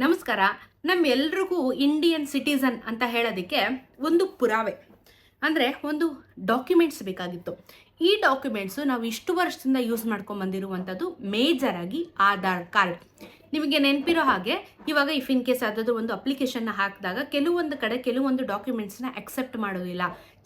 ನಮಸ್ಕಾರ, ನಮ್ಮೆಲ್ರಿಗೂ Indian citizen ಅಂತ ಹೇಳೋದಕ್ಕೆ ಒಂದು ಪುರಾವೆ. ಅಂದರೆ ಒಂದು ಡಾಕ್ಯುಮೆಂಟ್ಸ್ ಬೇಕಾಗಿತ್ತು. ಈ ಡಾಕ್ಯುಮೆಂಟ್ಸು ನಾವು ಇಷ್ಟು ವರ್ಷದಿಂದ ಯೂಸ್ ಮಾಡ್ಕೊಂಡು ಬಂದಿರುವಂತದ್ದು ಮೇಜರ್ ಆಗಿ ಆಧಾರ್ ಕಾರ್ಡ್ ನಿಮಗೆ ನೆನಪಿರೋ ಹಾಗೆ, ಇವಾಗ ಇಫ್ ಇನ್ ಕೇಸ್ ಯಾವುದಾದ್ರು ಒಂದು ಅಪ್ಲಿಕೇಶನ್ನ ಹಾಕಿದಾಗ ಕೆಲವೊಂದು ಕಡೆ ಕೆಲವೊಂದು ಡಾಕ್ಯುಮೆಂಟ್ಸ್ನ ಅಕ್ಸೆಪ್ಟ್ ಮಾಡೋದಿಲ್ಲ.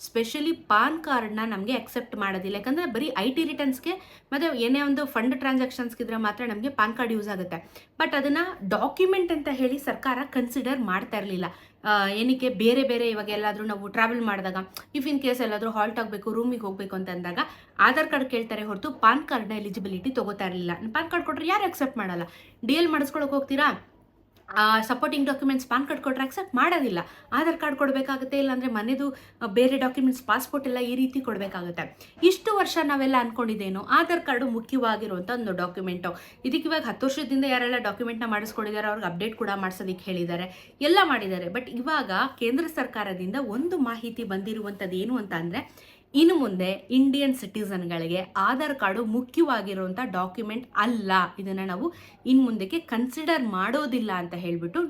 ಸ್ಪೆಷಲಿ ಪಾನ್ ಕಾರ್ಡ್ನ ನಮಗೆ ಅಕ್ಸೆಪ್ಟ್ ಮಾಡೋದಿಲ್ಲ. ಯಾಕಂದರೆ ಬರೀ ಐ ಟಿ ರಿಟರ್ನ್ಸ್ಗೆ ಮತ್ತು ಏನೇ ಒಂದು ಫಂಡ್ ಟ್ರಾನ್ಸಾಕ್ಷನ್ಸ್ಗಿದ್ರೆ ಮಾತ್ರ ನಮಗೆ ಪಾನ್ ಕಾರ್ಡ್ ಯೂಸ್ ಆಗುತ್ತೆ. ಬಟ್ ಅದನ್ನು ಡಾಕ್ಯುಮೆಂಟ್ ಅಂತ ಹೇಳಿ ಸರ್ಕಾರ ಕನ್ಸಿಡರ್ ಮಾಡ್ತಾ ಇರಲಿಲ್ಲ. ಏನಕ್ಕೆ ಬೇರೆ ಬೇರೆ ಇವಾಗ ಎಲ್ಲಾದರೂ ನಾವು ಟ್ರಾವೆಲ್ ಮಾಡಿದಾಗ ಇಫ್ ಇನ್ ಕೇಸ್ ಎಲ್ಲಾದರೂ ಹಾಲ್ಟ್ ಆಗಬೇಕು ರೂಮಿಗೆ ಹೋಗಬೇಕು ಅಂತ ಅಂದಾಗ ಆಧಾರ್ ಕಾರ್ಡ್ ಕೇಳ್ತಾರೆ ಹೊರತು ಪಾನ್ ಕಾರ್ಡ್ನ ಎಲಿಜಿಬಿಲಿಟಿ ತಗೋತಾ ಇರಲಿಲ್ಲ. ಪಾನ್ ಕಾರ್ಡ್ ಕೊಟ್ಟರೆ ಯಾರು ಅಕ್ಸೆಪ್ಟ್ ಮಾಡಲ್ಲ? ಡಿ ಎಲ್ ಮಾಡಿಸ್ಕೊಳಕ್ಕೆ ಹೋಗ್ತೀರಾ? ಸಪೋರ್ಟಿಂಗ್ ಡಾಕ್ಯುಮೆಂಟ್ಸ್ ಪಾನ್ ಕಾರ್ಡ್ ಕೊಟ್ಟರೆ ಅಕ್ಸೆಪ್ಟ್ ಮಾಡೋದಿಲ್ಲ. ಆಧಾರ್ ಕಾರ್ಡ್ ಕೊಡಬೇಕಾಗುತ್ತೆ, ಇಲ್ಲಾಂದರೆ ಮನೆಯದು ಬೇರೆ ಡಾಕ್ಯುಮೆಂಟ್ಸ್ ಪಾಸ್ಪೋರ್ಟ್ ಎಲ್ಲ ಈ ರೀತಿ ಕೊಡಬೇಕಾಗುತ್ತೆ. ಇಷ್ಟು ವರ್ಷ ನಾವೆಲ್ಲ ಅಂದ್ಕೊಂಡಿದ್ದೇನು ಆಧಾರ್ ಕಾರ್ಡು ಮುಖ್ಯವಾಗಿರುವಂಥ ಒಂದು ಡಾಕ್ಯುಮೆಂಟು ಇದಕ್ಕೆ ಇವಾಗ ಹತ್ತು ವರ್ಷದಿಂದ ಯಾರೆಲ್ಲ ಡಾಕ್ಯುಮೆಂಟ್ನ ಮಾಡಿಸ್ಕೊಂಡಿದ್ದಾರೆ ಅವ್ರಿಗೆ ಅಪ್ಡೇಟ್ ಕೂಡ ಮಾಡಿಸೋದಕ್ಕೆ ಹೇಳಿದ್ದಾರೆ. ಎಲ್ಲ ಮಾಡಿದ್ದಾರೆ. ಬಟ್ ಇವಾಗ ಕೇಂದ್ರ ಸರ್ಕಾರದಿಂದ ಒಂದು ಮಾಹಿತಿ ಬಂದಿರುವಂಥದ್ದು ಏನು ಅಂತ ಅಂದರೆ ಇನ್ನು ಮುಂದೆ ಇಂಡಿಯನ್ ಸಿಟಿಸನ್ಗಳಿಗೆ ಆಧಾರ್ ಕಾರ್ಡು ಮುಖ್ಯವಾಗಿರುವಂಥ ಡಾಕ್ಯುಮೆಂಟ್ ಅಲ್ಲ. ಇದನ್ನು ನಾವು ಇನ್ನು ಮುಂದಕ್ಕೆ ಕನ್ಸಿಡರ್ ಮಾಡೋದಿಲ್ಲ ಅಂತ ಹೇಳಿಬಿಟ್ಟು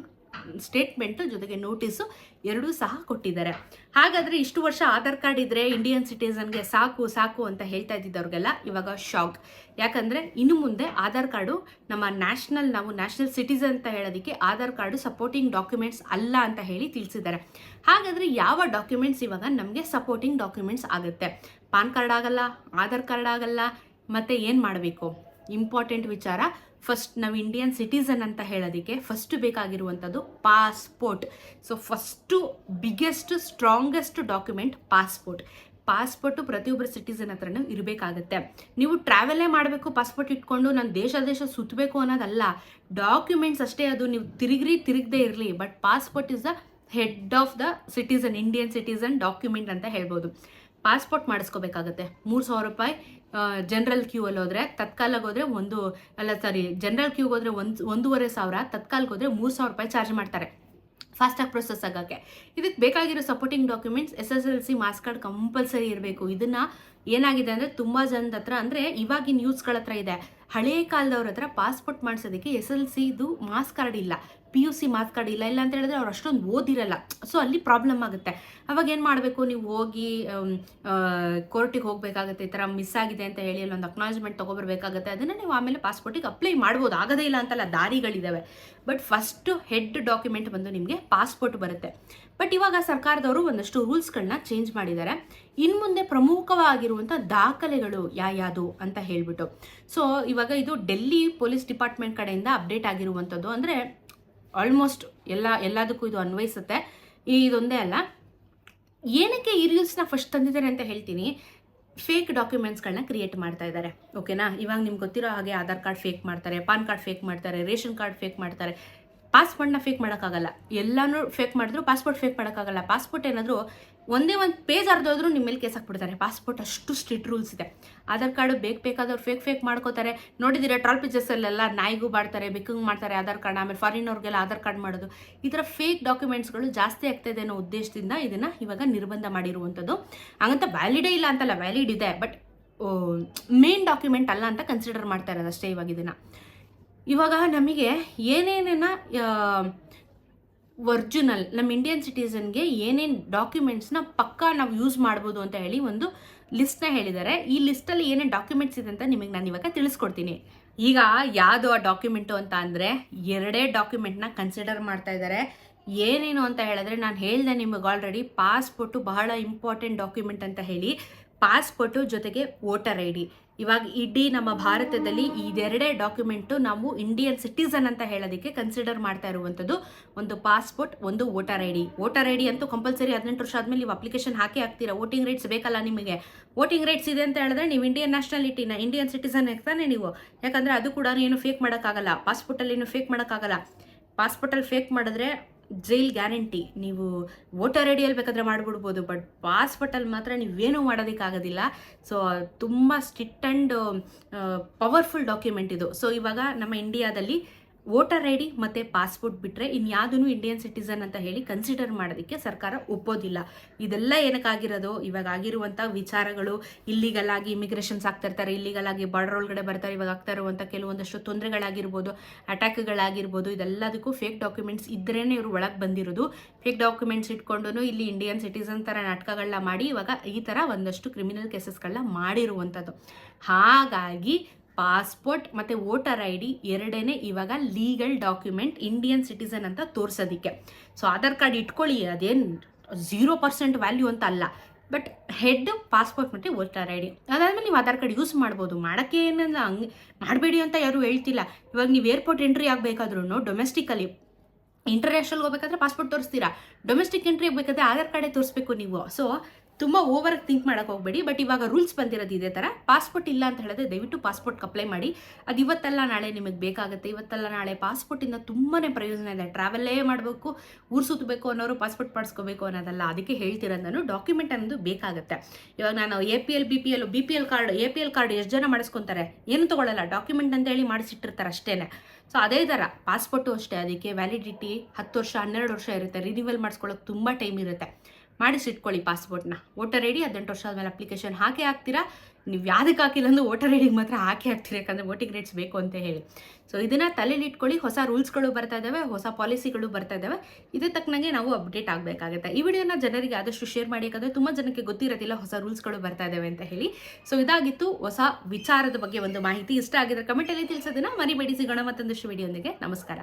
ಸ್ಟೇಟ್ಮೆಂಟು ಜೊತೆಗೆ ನೋಟಿಸು ಎರಡೂ ಸಹ ಕೊಟ್ಟಿದ್ದಾರೆ. ಹಾಗಾದರೆ ಇಷ್ಟು ವರ್ಷ ಆಧಾರ್ ಕಾರ್ಡ್ ಇದ್ದರೆ ಇಂಡಿಯನ್ ಸಿಟಿಸನ್ಗೆ ಸಾಕು ಸಾಕು ಅಂತ ಹೇಳ್ತಾ ಇದ್ದಿದ್ದವ್ರಿಗೆಲ್ಲ ಇವಾಗ ಶಾಕ್ ಯಾಕಂದರೆ ಇನ್ನು ಮುಂದೆ ಆಧಾರ್ ಕಾರ್ಡು ನಮ್ಮ ನ್ಯಾಷನಲ್ ನಾವು ನ್ಯಾಷನಲ್ ಸಿಟಿಸನ್ ಅಂತ ಹೇಳೋದಕ್ಕೆ ಆಧಾರ್ ಕಾರ್ಡು ಸಪೋರ್ಟಿಂಗ್ ಡಾಕ್ಯುಮೆಂಟ್ಸ್ ಅಲ್ಲ ಅಂತ ಹೇಳಿ ತಿಳಿಸಿದ್ದಾರೆ. ಹಾಗಾದರೆ ಯಾವ ಡಾಕ್ಯುಮೆಂಟ್ಸ್ ಇವಾಗ ನಮಗೆ ಸಪೋರ್ಟಿಂಗ್ ಡಾಕ್ಯುಮೆಂಟ್ಸ್ ಆಗುತ್ತೆ? ಪಾನ್ ಕಾರ್ಡ್ ಆಗಲ್ಲ, ಆಧಾರ್ ಕಾರ್ಡ್ ಆಗಲ್ಲ, ಮತ್ತು ಏನು ಮಾಡಬೇಕು? ಇಂಪಾರ್ಟೆಂಟ್ ವಿಚಾರ. ಫಸ್ಟ್ ನಾವು ಇಂಡಿಯನ್ ಸಿಟಿಸನ್ ಅಂತ ಹೇಳೋದಕ್ಕೆ first ಬೇಕಾಗಿರುವಂಥದ್ದು passport so first biggest strongest document passport passport ಪ್ರತಿಯೊಬ್ಬರ ಸಿಟಿಸನ್ ಹತ್ರನೂ ಇರಬೇಕಾಗತ್ತೆ. ನೀವು ಟ್ರಾವೆಲೇ ಮಾಡಬೇಕು ಪಾಸ್ಪೋರ್ಟ್ ಇಟ್ಕೊಂಡು ನಾನು ದೇಶ ದೇಶ ಸುತ್ತಬೇಕು ಅನ್ನೋದಲ್ಲ. ಡಾಕ್ಯುಮೆಂಟ್ಸ್ ಅಷ್ಟೇ ಅದು, ನೀವು ತಿರುಗ್ರಿ, ತಿರುಗದೇ ಇರಲಿ. But passport is the head of the citizen Indian citizen document ಅಂತ ಹೇಳ್ಬೋದು. ಪಾಸ್ಪೋರ್ಟ್ ಮಾಡಿಸ್ಕೋಬೇಕಾಗತ್ತೆ. ಮೂರು ಸಾವಿರ ರೂಪಾಯಿ. ಜನರಲ್ ಕ್ಯೂ ಅಲ್ಲಿ ಹೋದ್ರೆ ತತ್ಕಾಲಕ್ಕೆ ಒಂದು, ಅಲ್ಲ ಸಾರಿ ಜನರಲ್ ಕ್ಯೂಗೆ ಹೋದ್ರೆ ಒಂದು, ಒಂದೂವರೆ ಸಾವಿರ, ತತ್ಕಾಲ್ಗೆ ಹೋದ್ರೆ ಮೂರು ಸಾವಿರ ರೂಪಾಯಿ ಚಾರ್ಜ್ ಮಾಡ್ತಾರೆ. ಫಾಸ್ಟಾಗಿ ಪ್ರೊಸೆಸ್ ಆಗೋಕ್ಕೆ. ಇದಕ್ಕೆ ಬೇಕಾಗಿರೋ supporting documents S S L C marks card compulsory ಇರಬೇಕು. ಇದನ್ನು ಏನಾಗಿದೆ ಅಂದರೆ ತುಂಬ ಜನದ ಹತ್ರ, ಅಂದರೆ ಇವಾಗಿನ ನ್ಯೂಸ್ಗಳ ಹತ್ರ ಇದೆ. ಹಳೇ ಕಾಲದವ್ರ ಹತ್ರ ಪಾಸ್ಪೋರ್ಟ್ ಮಾಡಿಸೋದಕ್ಕೆ ಎಸ್ ಎಲ್ ಸಿದು ಮಾಸ್ ಕಾರ್ಡ್ ಇಲ್ಲ P U C marks card ಇಲ್ಲ ಇಲ್ಲ ಅಂತ ಹೇಳಿದ್ರೆ ಅವ್ರು ಅಷ್ಟೊಂದು ಓದಿರಲ್ಲ. ಸೊ ಅಲ್ಲಿ ಪ್ರಾಬ್ಲಮ್ ಆಗುತ್ತೆ. ಅವಾಗ ಏನು ಮಾಡಬೇಕು? ನೀವು ಹೋಗಿ ಕೋರ್ಟಿಗೆ ಹೋಗಬೇಕಾಗುತ್ತೆ, ಈ ಥರ ಮಿಸ್ ಆಗಿದೆ ಅಂತ ಹೇಳಿ ಅಲ್ಲಿ ಒಂದು ಅಕ್ನಾಲಜ್ಮೆಂಟ್ ತೊಗೊಬರ್ಬೇಕಾಗುತ್ತೆ, ಅದನ್ನು ನೀವು ಆಮೇಲೆ ಪಾಸ್ಪೋರ್ಟಿಗೆ ಅಪ್ಲೈ ಮಾಡ್ಬೋದು. ಆಗೋದೇ ಇಲ್ಲ ಅಂತಲ್ಲ ದಾರಿಗಳಿದ್ದಾವೆ ಬಟ್ ಫಸ್ಟು ಹೆಡ್ ಡಾಕ್ಯುಮೆಂಟ್ ಬಂದು ನಿಮಗೆ ಪಾಸ್ಪೋರ್ಟ್ ಬರುತ್ತೆ. ಬಟ್ ಇವಾಗ ಸರ್ಕಾರದವರು ಒಂದಷ್ಟು ರೂಲ್ಸ್ಗಳನ್ನ ಚೇಂಜ್ ಮಾಡಿದ್ದಾರೆ. ಇನ್ನು ಮುಂದೆ ಪ್ರಮುಖವಾಗಿರುವಂಥ ದಾಖಲೆಗಳು ಯಾವ್ಯಾವುದು ಅಂತ ಹೇಳಿಬಿಟ್ಟು. ಸೊ ಇವಾಗ ಇದು ಡೆಲ್ಲಿ ಪೊಲೀಸ್ ಡಿಪಾರ್ಟ್ಮೆಂಟ್ ಕಡೆಯಿಂದ ಅಪ್ಡೇಟ್ ಆಗಿರುವಂಥದ್ದು ಅಂದರೆ ಆಲ್ಮೋಸ್ಟ್ ಎಲ್ಲ, ಎಲ್ಲದಕ್ಕೂ ಇದು ಅನ್ವಯಿಸುತ್ತೆ. ಇದೊಂದೇ ಅಲ್ಲ. ಏನಕ್ಕೆ ಈ ರೀಲ್ಸ್ನ ಫಸ್ಟ್ ತಂದಿದ್ದಾರೆ ಅಂತ ಹೇಳ್ತೀನಿ. ಫೇಕ್ ಡಾಕ್ಯುಮೆಂಟ್ಸ್ಗಳನ್ನ ಕ್ರಿಯೇಟ್ ಮಾಡ್ತಾ ಇದ್ದಾರೆ. ಓಕೆನಾ ಇವಾಗ ನಿಮ್ಗೆ ಗೊತ್ತಿರೋ ಹಾಗೆ ಆಧಾರ್ ಕಾರ್ಡ್ ಫೇಕ್ ಮಾಡ್ತಾರೆ, ಪಾನ್ ಕಾರ್ಡ್ ಫೇಕ್ ಮಾಡ್ತಾರೆ, ರೇಷನ್ ಕಾರ್ಡ್ ಫೇಕ್ ಮಾಡ್ತಾರೆ. ಪಾಸ್ಪೋರ್ಟ್ನ ಫೇಕ್ ಮಾಡೋಕ್ಕಾಗಲ್ಲ. ಎಲ್ಲನೂ ಫೇಕ್ ಮಾಡಿದ್ರು ಪಾಸ್ಪೋರ್ಟ್ ಫೇಕ್ ಮಾಡೋಕ್ಕಾಗಲ್ಲ. ಪಾಸ್ಪೋರ್ಟ್ ಏನಾದರೂ ಒಂದೇ ಒಂದು ಪೇಜ್ ಅರ್ಧೋದ್ರೂ ನಿಮ್ಮ ಮೇಲೆ ಕೇಸ್ ಹಾಕ್ಬಿಡ್ತಾರೆ. ಪಾಸ್ಪೋರ್ಟ್ ಅಷ್ಟು ಸ್ಟ್ರಿಕ್ಟ್ ರೂಲ್ಸ್ ಇದೆ. ಆಧಾರ್ ಕಾರ್ಡ್ ಬೇಕು ಬೇಕಾದವ್ರು ಫೇಕ್ ಫೇಕ್ ಮಾಡ್ಕೋತಾರೆ. ನೋಡಿದ್ದೀರಾ ಟ್ರಾಲ್ ಪೇಜಸ್ಸಲ್ಲೆಲ್ಲ ನಾಯಿಗೂ ಮಾಡ್ತಾರೆ ಬೆಕ್ಕಂಗೆ ಮಾಡ್ತಾರೆ ಆಧಾರ್ ಕಾರ್ಡ್ ಆಮೇಲೆ ಫಾರಿನವ್ರಿಗೆಲ್ಲ ಆಧಾರ್ ಕಾರ್ಡ್ ಮಾಡೋದು. ಈ ಥರ ಫೇಕ್ ಡಾಕ್ಯುಮೆಂಟ್ಸ್ಗಳು ಜಾಸ್ತಿ ಆಗ್ತಾ ಇದೆ ಅನ್ನೋ ಉದ್ದೇಶದಿಂದ ಇದನ್ನು ಇವಾಗ ನಿರ್ಬಂಧ ಮಾಡಿರುವಂಥದ್ದು. ಹಂಗಂತ ವ್ಯಾಲಿಡೇ ಇಲ್ಲ ಅಂತಲ್ಲ ವ್ಯಾಲಿಡ್ ಇದೆ. ಬಟ್ ಮೇನ್ ಡಾಕ್ಯುಮೆಂಟ್ ಅಲ್ಲ ಅಂತ ಕನ್ಸಿಡರ್ ಮಾಡ್ತಾ ಇರೋದು ಅಷ್ಟೇ ಇವಾಗ ಇದನ್ನು. ಇವಾಗ ನಮಗೆ ಏನೇನೇನ ಒರ್ಜಿನಲ್ ನಮ್ಮ ಇಂಡಿಯನ್ ಸಿಟಿಸನ್ಗೆ ಏನೇನು ಡಾಕ್ಯುಮೆಂಟ್ಸ್ನ ಪಕ್ಕಾ ನಾವು ಯೂಸ್ ಮಾಡ್ಬೋದು ಅಂತ ಹೇಳಿ ಒಂದು ಲಿಸ್ಟ್ನ ಹೇಳಿದ್ದಾರೆ ಈ ಲಿಸ್ಟಲ್ಲಿ ಏನೇನು ಡಾಕ್ಯುಮೆಂಟ್ಸ್ ಇದೆ ಅಂತ ನಿಮಗೆ ನಾನು ಇವಾಗ ತಿಳಿಸ್ಕೊಡ್ತೀನಿ. ಈಗ ಯಾವುದು ಆ ಡಾಕ್ಯುಮೆಂಟು ಅಂತ ಅಂದರೆ ಎರಡೇ ಡಾಕ್ಯುಮೆಂಟ್ನ ಕನ್ಸಿಡರ್ ಮಾಡ್ತಾ ಇದ್ದಾರೆ ಏನೇನು ಅಂತ ಹೇಳಿದ್ರೆ ನಾನು ಹೇಳಿದೆ ನಿಮಗೆ ಆಲ್ರೆಡಿ ಪಾಸ್ಪೋರ್ಟು ಬಹಳ ಇಂಪಾರ್ಟೆಂಟ್ ಡಾಕ್ಯುಮೆಂಟ್ ಅಂತ ಹೇಳಿ. ಪಾಸ್ಪೋರ್ಟು ಜೊತೆಗೆ ವೋಟರ್ ಐ ಡಿ. ಇವಾಗ ಇಡೀ ನಮ್ಮ ಭಾರತದಲ್ಲಿ ಇದೆರಡೇ ಡಾಕ್ಯುಮೆಂಟು ನಾವು ಇಂಡಿಯನ್ ಸಿಟಿಸನ್ ಅಂತ ಹೇಳೋದಕ್ಕೆ ಕನ್ಸಿಡರ್ ಮಾಡ್ತಾ ಇರುವಂಥದ್ದು. ಒಂದು ಪಾಸ್ಪೋರ್ಟ್, ಒಂದು voter I D. Voter I D ಅಂತೂ ಕಂಪಲ್ಸರಿ ಹದಿನೆಂಟು ವರ್ಷ ಆದಮೇಲೆ ನೀವು ಅಪ್ಲಿಕೇಶನ್ ಹಾಕಿ ಹಾಕ್ತೀರಾ? ವೋಟಿಂಗ್ ರೈಟ್ಸ್ ಬೇಕಲ್ಲ ನಿಮಗೆ. ವೋಟಿಂಗ್ ರೈಟ್ಸ್ ಇದೆ ಅಂತ ಹೇಳಿದ್ರೆ ನೀವು ಇಂಡಿಯನ್ ನ್ಯಾಷನಾಲಿಟಿನ ಇಂಡಿಯನ್ ಸಿಟಿಸನ್ ಆಗ್ತಾನೆ ನೀವು. ಯಾಕಂದರೆ ಅದು ಕೂಡ ಏನು ಫೇಕ್ ಮಾಡೋಕ್ಕಾಗಲ್ಲ. ಪಾಸ್ಪೋರ್ಟಲ್ಲಿ ಏನು ಫೇಕ್ ಮಾಡೋಕ್ಕಾಗಲ್ಲ. ಪಾಸ್ಪೋರ್ಟಲ್ಲಿ ಫೇಕ್ ಮಾಡಿದ್ರೆ ಜೈಲ್ ಗ್ಯಾರಂಟಿ. ನೀವು ವೋಟರ್ ಐಡಿಯಲ್ಲಿ ಬೇಕಾದರೆ ಮಾಡಿಬಿಡ್ಬೋದು, ಬಟ್ ಪಾಸ್ಪೋರ್ಟಲ್ಲಿ ಮಾತ್ರ ನೀವೇನೂ ಮಾಡೋದಕ್ಕಾಗೋದಿಲ್ಲ. ಸೊ, ತುಂಬ ಸ್ಟ್ರಿಕ್ಟ್ ಆ್ಯಂಡ್ ಪವರ್ಫುಲ್ ಡಾಕ್ಯುಮೆಂಟ್ ಇದು. ಸೊ, ಇವಾಗ ನಮ್ಮ ಇಂಡಿಯಾದಲ್ಲಿ ವೋಟರ್ ಐ ಡಿ ಮತ್ತು ಪಾಸ್ಪೋರ್ಟ್ ಬಿಟ್ಟರೆ ಇನ್ಯಾವುದೂ ಇಂಡಿಯನ್ ಸಿಟಿಸನ್ ಅಂತ ಹೇಳಿ ಕನ್ಸಿಡರ್ ಮಾಡೋದಕ್ಕೆ ಸರ್ಕಾರ ಒಪ್ಪೋದಿಲ್ಲ. ಇದೆಲ್ಲ ಏನಕ್ಕಾಗಿರೋದು ಇವಾಗ ಆಗಿರುವಂಥ ವಿಚಾರಗಳು ಇಲ್ಲಿಗಲ್ ಆಗಿ ಇಮಿಗ್ರೇಷನ್ಸ್ ಆಗ್ತಾ ಇರ್ತಾರೆ ಇಲ್ಲಿಗಲ್ ಬಾರ್ಡರ್ ಒಳಗಡೆ ಬರ್ತಾರೆ, ಇವಾಗ ಆಗ್ತಾ ಇರುವಂಥ ಕೆಲವೊಂದಷ್ಟು ತೊಂದರೆಗಳಾಗಿರ್ಬೋದು ಅಟ್ಯಾಕ್ಗಳಾಗಿರ್ಬೋದು ಇದೆಲ್ಲದಕ್ಕೂ ಫೇಕ್ ಡಾಕ್ಯುಮೆಂಟ್ಸ್ ಇದ್ರೇ ಇವರು ಒಳಗೆ ಬಂದಿರೋದು. ಫೇಕ್ ಡಾಕ್ಯುಮೆಂಟ್ಸ್ ಇಟ್ಕೊಂಡು ಇಲ್ಲಿ ಇಂಡಿಯನ್ ಸಿಟಿಸನ್ ಥರ ನಾಟಕಗಳನ್ನ ಮಾಡಿ ಇವಾಗ ಈ ಥರ ಒಂದಷ್ಟು ಕ್ರಿಮಿನಲ್ ಕೇಸಸ್ಗಳನ್ನ ಮಾಡಿರುವಂಥದ್ದು. ಹಾಗಾಗಿ ಪಾಸ್ಪೋರ್ಟ್ ಮತ್ತು ವೋಟರ್ ಐ ಡಿ ಎರಡನೇ ಇವಾಗ ಲೀಗಲ್ ಡಾಕ್ಯುಮೆಂಟ್ ಇಂಡಿಯನ್ ಸಿಟಿಸನ್ ಅಂತ ತೋರಿಸೋದಕ್ಕೆ. ಸೊ ಆಧಾರ್ ಕಾರ್ಡ್ ಇಟ್ಕೊಳ್ಳಿ, ಅದೇನು ಝೀರೋ ಪರ್ಸೆಂಟ್ ವ್ಯಾಲ್ಯೂ ಅಂತ ಅಲ್ಲ. ಬಟ್ ಹೆಡ್ ಪಾಸ್ಪೋರ್ಟ್ ಮತ್ತು ವೋಟರ್ ಐ ಡಿ. ಅದಾದಮೇಲೆ ನೀವು ಆಧಾರ್ ಕಾರ್ಡ್ ಯೂಸ್ ಮಾಡ್ಬೋದು. ಮಾಡೋಕ್ಕೆ ಏನಲ್ಲ, ಹಂಗೆ ಮಾಡಬೇಡಿ ಅಂತ ಯಾರೂ ಹೇಳ್ತಿಲ್ಲ. ಇವಾಗ ನೀವು ಏರ್ಪೋರ್ಟ್ ಎಂಟ್ರಿ ಆಗಬೇಕಾದ್ರೂ ಡೊಮೆಸ್ಟಿಕಲಿ ಇಂಟರ್ನ್ಯಾಷನಲ್ ಹೋಗ್ಬೇಕಾದ್ರೆ ಪಾಸ್ಪೋರ್ಟ್ ತೋರಿಸ್ತೀರಾ? ಡೊಮೆಸ್ಟಿಕ್ ಎಂಟ್ರಿ ಹೋಗ್ಬೇಕಾದ್ರೆ ಆಧಾರ್ ಕಾರ್ಡೇ ತೋರಿಸ್ಬೇಕು ನೀವು. ಸೊ ತುಂಬ ಓವರ್ ಥಿಂಕ್ ಮಾಡೋಕೆ ಹೋಗಬೇಡಿ ಬಟ್ ಇವಾಗ ರೂಲ್ಸ್ ಬಂದಿರೋದು ಇದೇ ಥರ ಪಾಸ್ಪೋರ್ಟ್ ಇಲ್ಲ ಅಂತ ಹೇಳಿದ್ರೆ ದಯವಿಟ್ಟು ಪಾಸ್ಪೋರ್ಟ್ ಅಪ್ಲೈ ಮಾಡಿ. ಅದು ಇವತ್ತೆಲ್ಲ ನಾಳೆ ನಿಮಗೆ ಬೇಕಾಗುತ್ತೆ. ಇವತ್ತಲ್ಲ ನಾಳೆ ಪಾಸ್ಪೋರ್ಟಿಂದ ತುಂಬಾ ಪ್ರಯೋಜನ ಇದೆ. ಟ್ರಾವೆಲ್ಲೇ ಮಾಡಬೇಕು, ಊರು ಸುತ್ತಬೇಕು ಅನ್ನೋರು ಪಾಸ್ಪೋರ್ಟ್ ಮಾಡಿಸ್ಕೋಬೇಕು ಅನ್ನೋದಲ್ಲ. ಅದಕ್ಕೆ ಹೇಳ್ತಿರೋದು ನಾನು ಡಾಕ್ಯುಮೆಂಟ್ ಅನ್ನೋದು ಬೇಕಾಗುತ್ತೆ. ಇವಾಗ ನಾನು A P L B P L B P L card A P L card ಎಷ್ಟು ಜನ ಮಾಡಿಸ್ಕೊತಾರೆ? ಏನು ತೊಗೊಳ್ಳಲ್ಲ ಡಾಕ್ಯುಮೆಂಟ್ ಅಂತ ಹೇಳಿ ಮಾಡಿಸಿಟ್ಟಿರ್ತಾರೆ ಅಷ್ಟೇ ಸೊ ಅದೇ ಥರ ಪಾಸ್ಪೋರ್ಟು ಅಷ್ಟೇ. ಅದಕ್ಕೆ ವ್ಯಾಲಿಡಿಟಿ ಹತ್ತು ವರ್ಷ, ಹನ್ನೆರಡು ವರ್ಷ ಇರುತ್ತೆ. ರಿನಿವಲ್ ಮಾಡಿಸ್ಕೊಳ್ಳೋಕೆ ತುಂಬ ಟೈಮ್ ಇರುತ್ತೆ. ಮಾಡಿಸಿಟ್ಕೊಳ್ಳಿ ಪಾಸ್ಪೋರ್ಟ್ನ ವೋಟರ್ ಐ ಡಿ ಹದಿನೆಂಟು ವರ್ಷ ಆದಮೇಲೆ ಅಪ್ಲಿಕೇಶನ್ ಹಾಕಿ ಹಾಕ್ತೀರಾ? ನೀವು ಯಾವುದಕ್ಕೆ ಹಾಕಿಲ್ಲ ಅಂದ್ರೆ ವೋಟರ್ ಐ ಡಿಗೆ ಮಾತ್ರ ಹಾಕಿ ಹಾಕ್ತೀರಿ? ಯಾಕಂದರೆ ವೋಟಿಂಗ್ ರೇಟ್ಸ್ ಬೇಕು ಅಂತ ಹೇಳಿ. ಸೊ ಇದನ್ನು ತಲೆಯಲ್ಲಿ ಇಟ್ಕೊಳ್ಳಿ. ಹೊಸ ರೂಲ್ಸ್ಗಳು ಬರ್ತಾ ಇದ್ದಾವೆ ಹೊಸ ಪಾಲಿಸಿಗಳು ಬರ್ತಾ ಇದ್ದಾವೆ ಇದೇ ತಕ್ಕನಾಗೆ ನಾವು ಅಪ್ಡೇಟ್ ಆಗಬೇಕಾಗುತ್ತೆ. ಈ ವಿಡಿಯೋನ ಜನರಿಗೆ ಆದಷ್ಟು ಶೇರ್ ಮಾಡಿ, ಯಾಕಂದರೆ ತುಂಬ ಜನಕ್ಕೆ ಗೊತ್ತಿರೋದಿಲ್ಲ ಹೊಸ ರೂಲ್ಸ್ಗಳು ಬರ್ತಾ ಇದ್ದಾವೆ ಅಂತ ಹೇಳಿ. ಸೊ ಇದಾಗಿತ್ತು ಹೊಸ ವಿಚಾರದ ಬಗ್ಗೆ ಒಂದು ಮಾಹಿತಿ. ಇಷ್ಟ ಆಗಿದ್ರೆ ಕಮೆಂಟಲ್ಲಿ ತಿಳಿಸೋದನ್ನ ಮರಿಬೇಡಿ. ಸಿಗೋಣ ಮತ್ತೊಂದಷ್ಟು ವಿಡಿಯೋಂದಿಗೆ ನಮಸ್ಕಾರ.